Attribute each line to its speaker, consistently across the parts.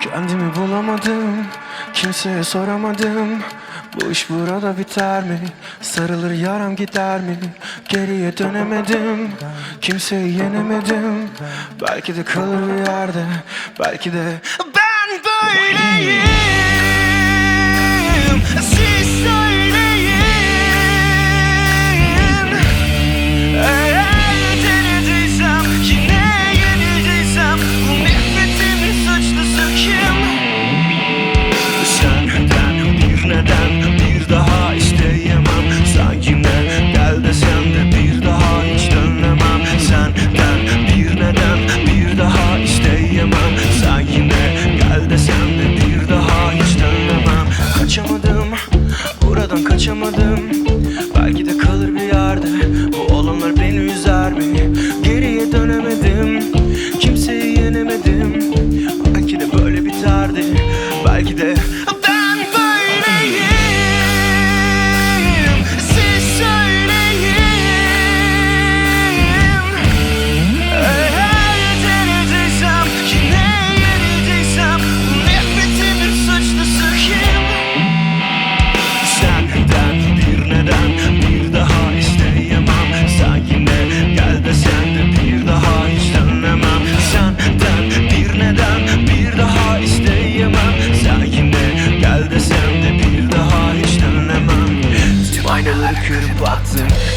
Speaker 1: Kendimi bulamadım Kimseye soramadım Bu iş burada biter mi? Sarılır yaram gider mi? Geriye dönemedim Kimseyi yenemedim Belki de kalır bir yerde Belki de 我怀疑你 buradan kaçamadım. Belki de kalır bir yerde. Bu olanlar beni üzer mi? Geriye dönemedim. Kimseyi yenemedim. Belki de böyle biterdi. Belki de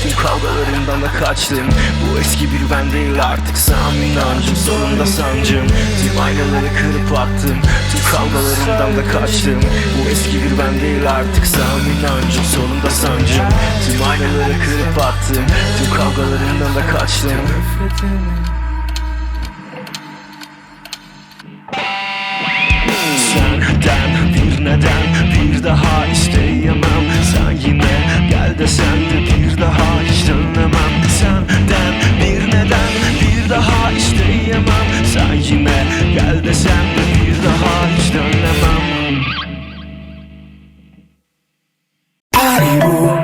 Speaker 1: attım Tüm kavgalarımdan da kaçtım. Bu eski bir ben değil artık Sam inancım sonunda sancım. Tüm aynaları kırıp attım Tüm kavgalarımdan da kaçtım. Bu eski bir ben değil artık Sam inancım sonunda sancım. Tüm aynaları kırıp attım Tüm kavgalarımdan da kaçtım. Senden bir neden you.